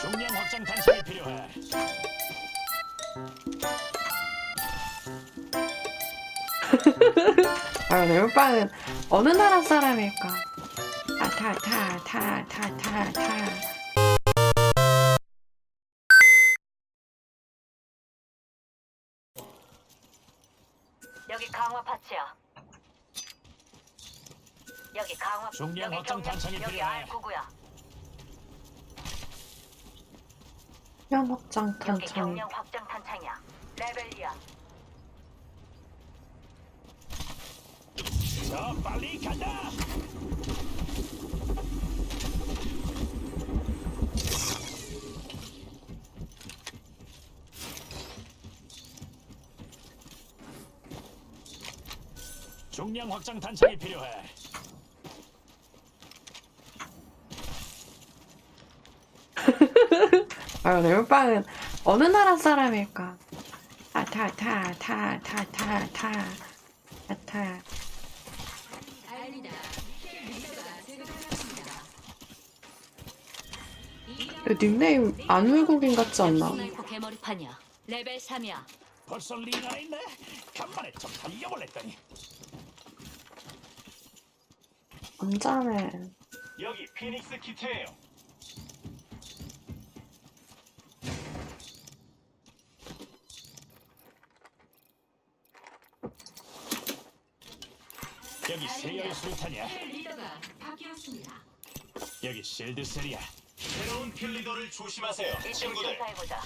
중량 확장 탄창이 필요해. 아, 네모빵은 어느 나라 사람일까? 아, 타, 타, 타, 타, 타, 타. 여기 강화 파츠야. 여기 강화. 중량 확장 탄창이 여기 필요해. R99야. 연합장 여기 탄창. 경량 확장 탄창이야. 레벨이야. 저 빨리 간다. 중량 확장 탄창이 필요해. 아, 네모빵은 어느 나라 사람일까? 아, 타, 타, 타, 타, 타, 타. 타, 타. 그 닉네임 안울국인 같지 않나? 개머리판이야. 레벨 3이야. 벌써 링 안에 있네. 간만에 좀 달려볼랬더니 남자네. 여기 피닉스 키트예요. 세열의 술탄이야. 리더가 바뀌었습니다. 여기 실드 셀이야. 새로운 킬리더를 조심하세요, 이쪽 조사해보자.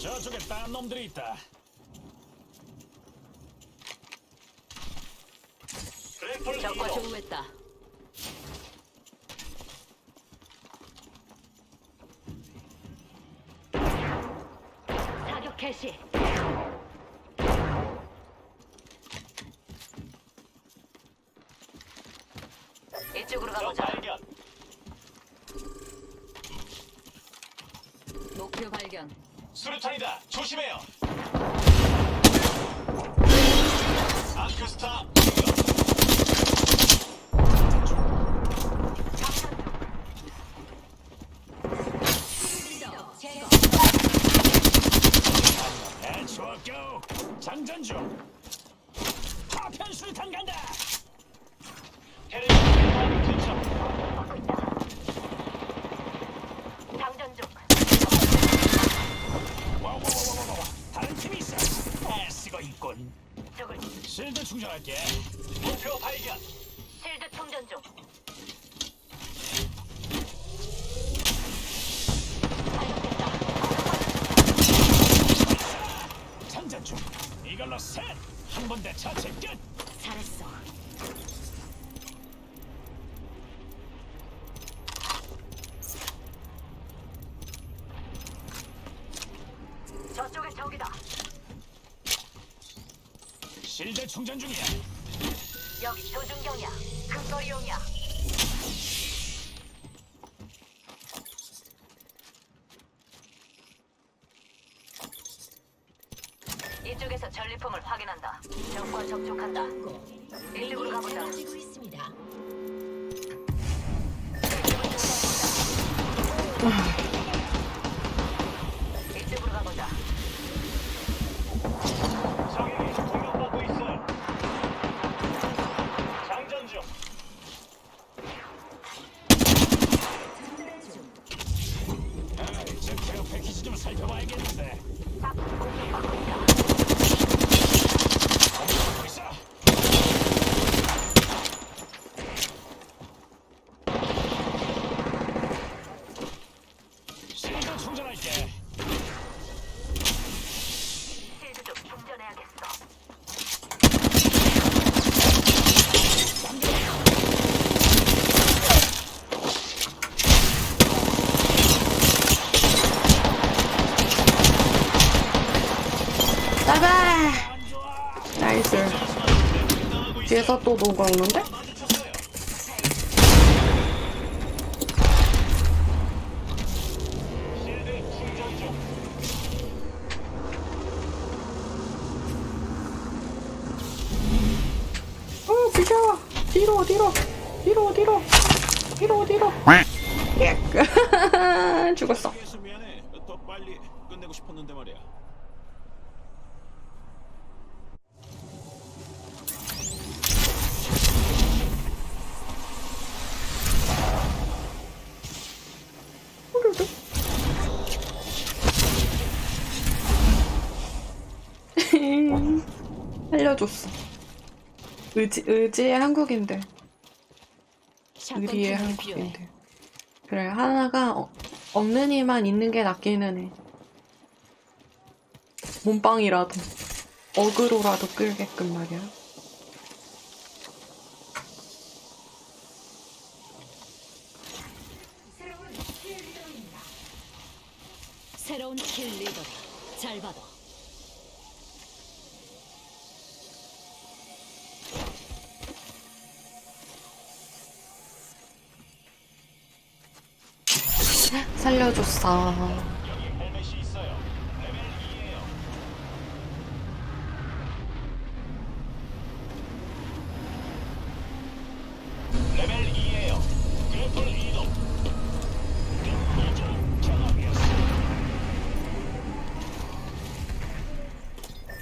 저쪽에 딴 놈들이 있다. 그래플 적과 이동. 조우했다. 개시. 이쪽으로 저 가보자. 발견. 목표 발견. 수류탄이다. 조심해요. 팀이 있어. 애쓰고 있군. 적을 실드 충전할게. 목표 발견. 실드 충전 중. 장전 중. 이걸로 셋. 한 번대 차체 끝. 잘했어. 저쪽에 적이다. 실드 충전 중이야. 여기 조준경이야. 근거리용이야. 이쪽에서 전리품을 확인한다. 적과 접촉한다. 이쪽으로 가보자. 이쪽으로 나가! 나이스. 뒤에서 또 누가 오는데? 어, 비켜! 뒤로, 뒤로! 뒤로, 뒤로! 뒤로, 뒤로! 예. 죽었어. 끝내고 싶었는데 말이야. 살려줬어. 의지, 의지의 한국인들. 의리의 한국인들. 그래, 하나가 어- 없는 이만 있는 게 낫기는 해. 몸빵이라도. 어그로라도 끌게끔 말이야. 새로운 킬 리더다. 잘 받아. 험이었어.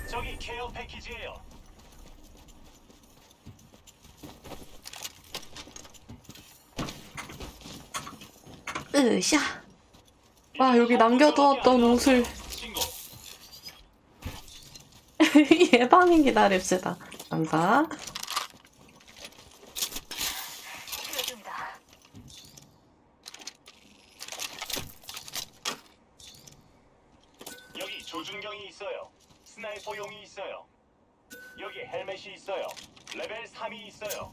저기 케어 패키지예요. 으쌰. 와, 여기 남겨두었던 옷을. 예방인 기다립시다. 감사. 여기 조준경이 있어요. 스나이퍼용이 있어요. 여기 헬멧이 있어요. 레벨 3이 있어요.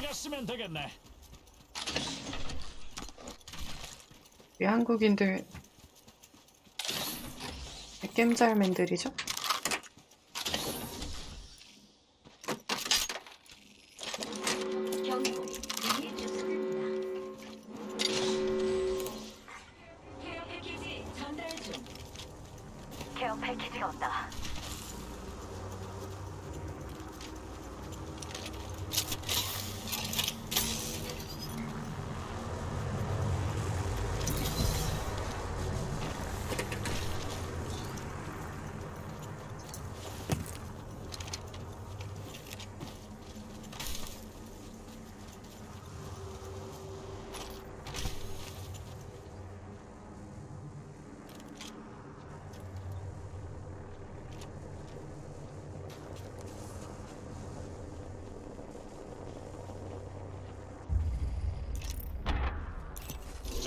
내가 쓰면 되겠네. 이 한국인들 겜잘맨들이죠? 경고. 이게 좋습니다. 케어 패키지 전달 중. 케어 패키지가 없다.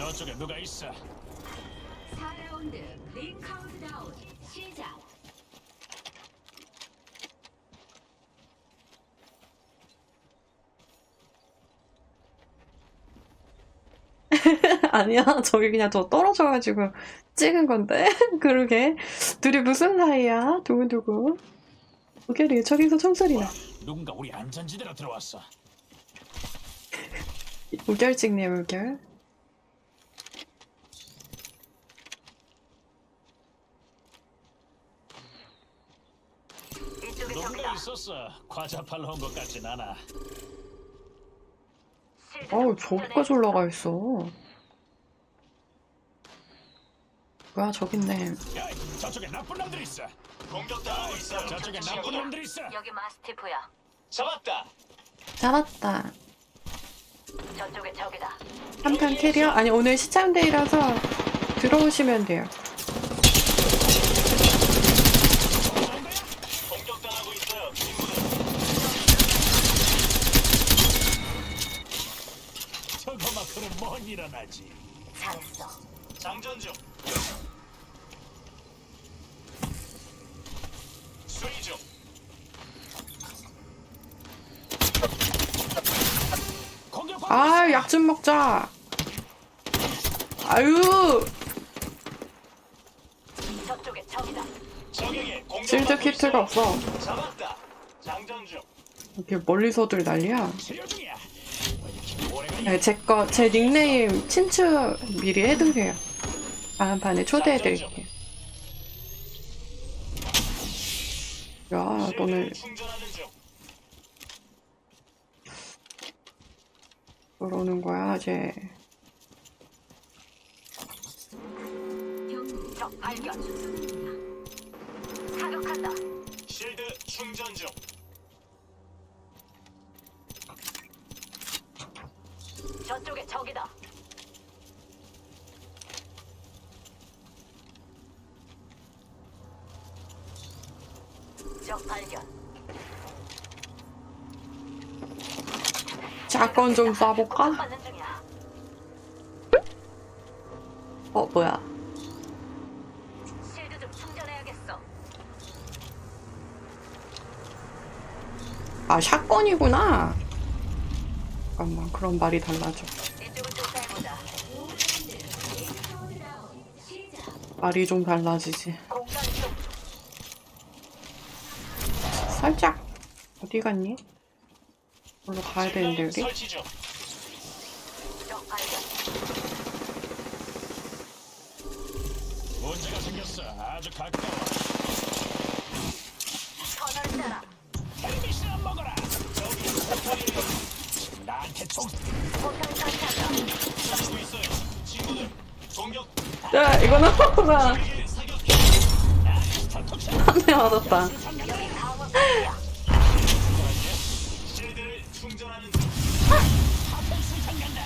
저쪽에 누가 있어? 4라운드 링 카운트다운 시작. 아니야, 저기 그냥 저 떨어져가지고 찍은 건데. 그러게. 둘이 무슨 사이야? 두구두구. 우결이 저기서 총소리나. 누군가 우리 안전지대로 들어왔어. 우결 찍네, 우결. 누군가 적이다. 있었어. 과자 팔러 온 것 같진 않아. 실드 충전해. 저기까지 올라가 있어. 뭐야, 저기 있네. 야, 저쪽에 나쁜 놈들 있어. 공격당하고 있어요. 저쪽에 나쁜. 놈들 있어. 여기 마스티프야. 잡았다. 잡았다. 저쪽에 적이다. 한판 캐리어? 아니, 오늘 시참데이라서 들어오시면 돼요. 일어나지? 잘했어. 장전 중. 수리 중. 공격 아, 약좀 먹자. 아유, 저쪽에 적이다. 적에게 공격. 실드 키트가 없어. 잡았다. 장전 중. 이렇게 멀리서들 난리야. 치료 중이야. 네, 제 거, 제 닉네임 친추 미리 해두세요. 다음 판에 초대해드릴게요. 야, 너네. 그러는 거야, 이제. 발견. 사격한다. 실드 충전 중. 저쪽에 적이다. 적 발견. 샷건 좀 쏴볼까? 받는 중이야. 어, 뭐야. 실드 좀 충전해야겠어. 아, 샷건이구나. 잠깐만, 그럼 말이 달라져. 이쪽을 조사해보자. 5라운드 링 카운트다운 시작. 말이 좀 달라지지. 살짝, 어디 갔니? 걸로 가야 되는데, 여기? 문제가 생겼어. 아주 가까워. 야, 이거 나와봐. 길 사격. 한대 맞았다. 여기 강화 부대야. 실드를 충전하는 중. 파편 수탄 간다.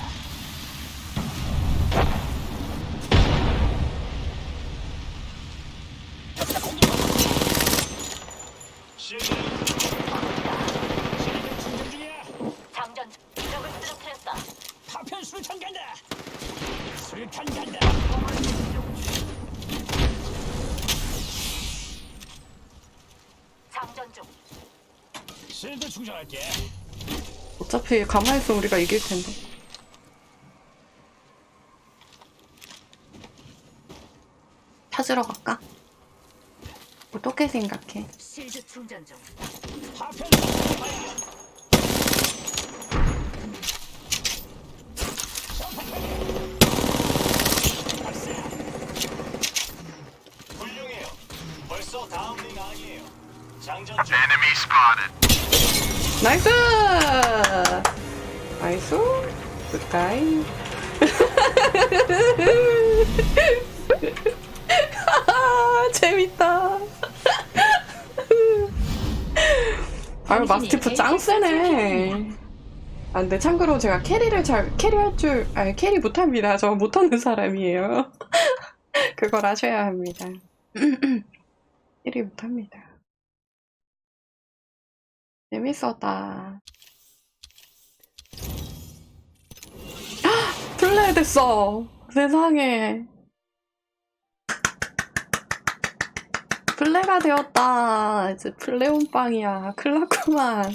실드를 실드 충전 중이야. 장전 중. 적을 쓰러뜨렸다. 파편 수탄 간다. 수탄 간다. 장전 중. 실드 충전할게. 어차피 가만히 있으면 우리가 이길 텐데. 찾으러 갈까? 어떻게 생각해? 실드 충전 중. 훌륭해요. 벌써 다음 링 아니에요. 장전 중. 나이스! 나이스! 굿가이. 재밌다. 아유, 마스티프 짱 세네. 아, 근데 참고로 제가 캐리를 잘, 캐리할 줄, 아니, 캐리 못합니다. 저 못하는 사람이에요. 그걸 아셔야 합니다. 캐리 못합니다. 재밌었다. 헉! 플레이 됐어. 세상에. 플레가 되었다. 이제 플레온빵이야. 클났구만.